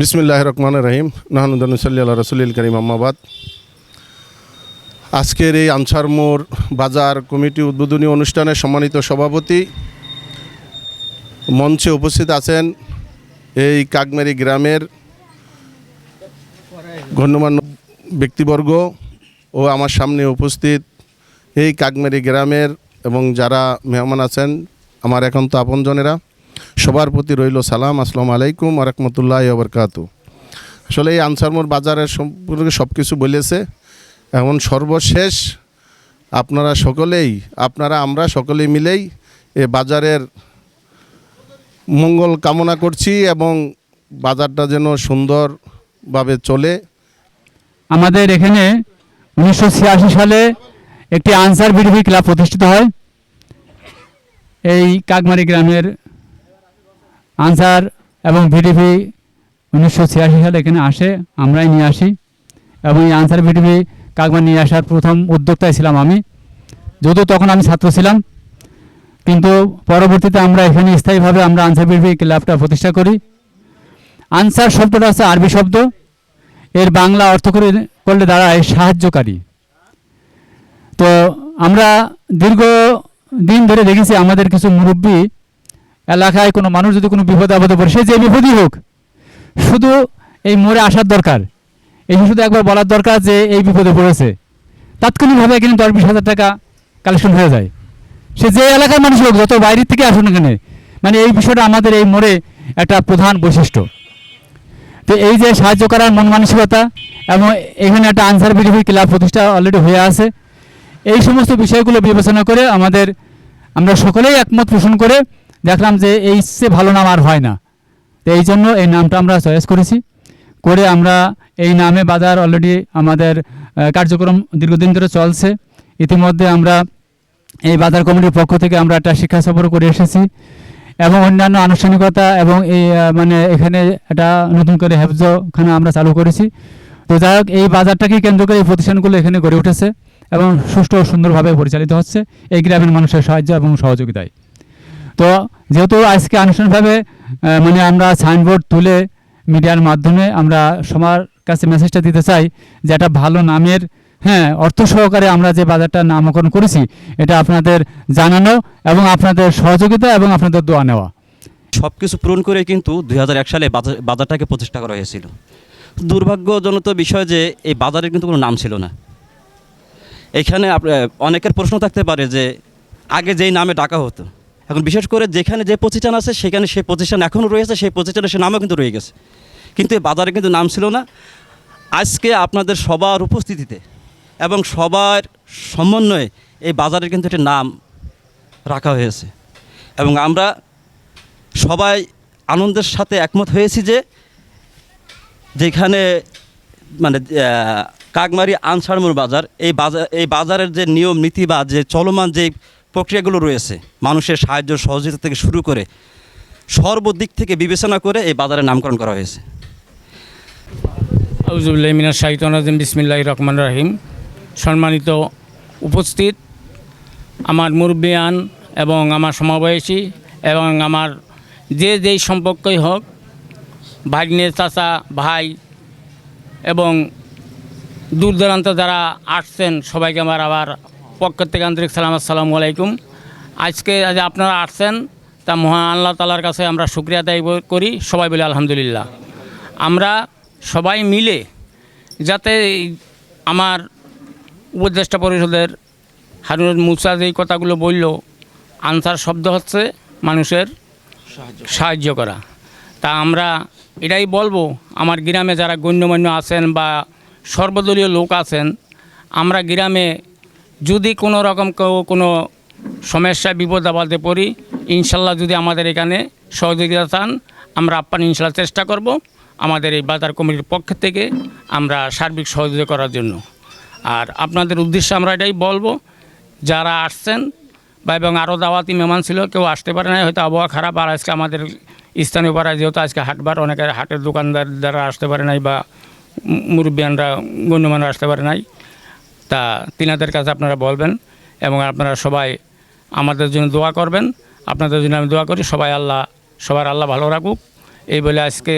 বিসমিল্লাহ রহমান রহিম নাহানুদ্দানুসাল্লি আল্লাহ রসুলিল করিম আম্মাবাদ আজকের এই আনসার মোড় বাজার কমিটি উদ্বোধনী অনুষ্ঠানে সম্মানিত সভাপতি মঞ্চে উপস্থিত আছেন এই কাকমারি গ্রামের গণ্যমান্য ব্যক্তিবর্গ ও আমার সামনে উপস্থিত এই কাকমারি গ্রামের এবং যারা মেহমান আছেন, আমার একান্ত আপনজনেরা। সবার প্রতি রইল সালাম, আসসালামু আলাইকুম আরহামতুল্লাহ বরকাত আসলে এই আনসারমোর বাজারের সম্পর্কে সব কিছু বলেছে। এখন সর্বশেষ আপনারা সকলেই, আপনারা, আমরা সকলেই মিলেই এ বাজারের মঙ্গল কামনা করছি এবং বাজারটা যেন সুন্দরভাবে চলে। আমাদের এখানে উনিশশো ছিয়াশি সালে একটি আনসার বিডিপি ক্লাব প্রতিষ্ঠিত হয়। এই কাকমারি গ্রামের আনসার এবং ভিডিপি উনিশশো ছিয়াশি সালে এখানে আসে, আমরাই নিয়ে আসি। এবং এই আনসার ভিডিপি কাকমারি নিয়ে আসার প্রথম উদ্যোক্তায় ছিলাম আমি। যদিও তখন আমি ছাত্র ছিলাম, কিন্তু পরবর্তীতে আমরা এখানে স্থায়ীভাবে আমরা আনসার ভিডিপি ক্লাবটা প্রতিষ্ঠা করি। আনসার শব্দটা আছে আরবি শব্দ। এর বাংলা অর্থ করে করলে দাঁড়ায় সাহায্যকারী। তো আমরা দীর্ঘ দিন ধরে দেখেছি আমাদের কিছু মুরব্বী এলাকায় কোনো মানুষ যদি কোনো বিপদে আপদে পড়ে, সে যে বিপদই হোক, শুধু এই মোড়ে আসার দরকার। এই শুধু একবার বলার দরকার যে এই বিপদে পড়েছে। তাৎক্ষণিকভাবে এখানে দশ বিশ হাজার টাকা কালেকশন হয়ে যায়। সে যে এলাকার মানুষ হোক, যত বাইরের থেকে আসুন এখানে মানে এই বিষয়টা আমাদের এই মোড়ে একটা প্রধান বৈশিষ্ট্য। তো এই যে সাহায্য করার মন মানসিকতা এবং এখানে একটা আনসার বিডিপি ক্লাব প্রতিষ্ঠা অলরেডি হয়ে আছে। এই সমস্ত বিষয়গুলো বিবেচনা করে আমাদের, আমরা সকলেই একমত পোষণ করে দেখলাম যে এই চেয়ে ভালো নাম আর হয় না। তো এই জন্য এই নামটা আমরা চয়েস করেছি। করে আমরা এই নামে বাজার অলরেডি আমাদের কার্যক্রম দীর্ঘদিন ধরে চলছে। ইতিমধ্যে আমরা এই বাজার কমিটির পক্ষ থেকে আমরা একটা শিক্ষা সফর করে এসেছি। এবং অন্যান্য আনুষ্ঠানিকতা এবং এই মানে এখানে একটা নতুন করে হেফজখানা আমরা চালু করেছি। তো যাই হোক, এই বাজারটাকে কেন্দ্র করে এই প্রতিষ্ঠানগুলো এখানে গড়ে উঠেছে এবং সুষ্ঠু ও সুন্দরভাবে পরিচালিত হচ্ছে। এই গ্রামের মানুষের সাহায্য এবং সহযোগিতায়। তো যেহেতু আজকে আনুষ্ঠানিকভাবে মানে আমরা সাইনবোর্ড তুলে মিডিয়ার মাধ্যমে আমরা সবার কাছে মেসেজটা দিতে চাই যে একটা ভালো নামের হ্যাঁ অর্থ সহকারে আমরা যে বাজারটার নামকরণ করেছি, এটা আপনাদের জানানো এবং আপনাদের সহযোগিতা এবং আপনাদের দোয়া নেওয়া। সব কিছু পূরণ করে কিন্তু দুই হাজার এক সালে বাজার, বাজারটাকে প্রতিষ্ঠা করা হয়েছিল। দুর্ভাগ্যজনক বিষয় যে এই বাজারের কিন্তু কোনো নাম ছিল না। এখানে অনেকের প্রশ্ন থাকতে পারে যে আগে যেই নামে ডাকা হতো এখন বিশেষ করে যেখানে যে প্রতিষ্ঠান আছে, সেখানে সেই প্রতিষ্ঠান এখনও রয়েছে, সেই প্রতিষ্ঠানের সে নামও কিন্তু রয়ে গেছে। কিন্তু এই বাজারে কিন্তু নাম ছিল না। আজকে আপনাদের সবার উপস্থিতিতে এবং সবার সমন্বয়ে এই বাজারের কিন্তু একটা নাম রাখা হয়েছে। এবং আমরা সবাই আনন্দের সাথে একমত হয়েছি যে, যেখানে মানে কাকমারি আনসারমুর বাজার, এই বাজার এই বাজারের যে নিয়ম, নীতি বা যে চলমান যে প্রক্রিয়াগুলো রয়েছে। মানুষের সাহায্য সহযোগিতা থেকে শুরু করে সর্বদিক থেকে বিবেচনা করে এই বাজারের নামকরণ করা হয়েছে। আউজুবিল্লাহ মিনার শাহিতান রাজিম বিসমিল্লাহ রহমান রাহিম। সম্মানিত উপস্থিত আমার মুরব্বিয়ান এবং আমার সমবয়সী এবং আমার যে যেই সম্পর্কই হোক, ভাগ্নে, চাচা, ভাই এবং দূর দূরান্ত যারা আসছেন, সবাইকে আমার আবার পক্ষ থেকে আন্তরিক সালাম আসসালামু আলাইকুম। আজকে আজ আপনারা আসছেন তা মহান আল্লাহ তালার কাছে আমরা শুক্রিয়া আদায় করি। সবাই বলে আলহামদুলিল্লাহ। আমরা সবাই মিলে যাতে আমার উপদেষ্টা পরিষদের হারুন মুসা যেই কথাগুলো বলল আনসার শব্দ হচ্ছে মানুষের সাহায্য করা। তা আমরা এটাই বলব আমার গ্রামে যারা গণ্যমান্য আছেন বা সর্বদলীয় লোক আছেন আমরা গ্রামে যদি কোনো রকম কেউ কোনো সমস্যা বিপদ আপদে পড়ি, ইনশাল্লাহ যদি আমাদের এখানে সহযোগিতা চান, আমরা আপ্যান ইনশাল্লাহ চেষ্টা করব আমাদের এই বাজার কমিটির পক্ষ থেকে আমরা সার্বিক সহযোগিতা করার জন্য। আর আপনাদের উদ্দেশ্যে আমরা এটাই বলব, যারা আসছেন বা এবং আরও দাওয়াতি মেহমান ছিল, কেউ আসতে পারে না হয়তো আবহাওয়া খারাপ, আর আজকে আমাদের স্থানীয় পাড়ায় যেহেতু আজকে হাটবার অনেকের হাটের দোকানদার দ্বারা আসতে পারে নাই বা মুরব্বিয়ানরা গণ্যমানরা আসতে পারে নাই। তা তিনাদের কাছে আপনারা বলবেন এবং আপনারা সবাই আমাদের জন্য দোয়া করবেন। আপনাদের জন্য আমি দোয়া করি, সবাই আল্লাহ, সবার আল্লাহ ভালো রাখুক। এই বলে আজকে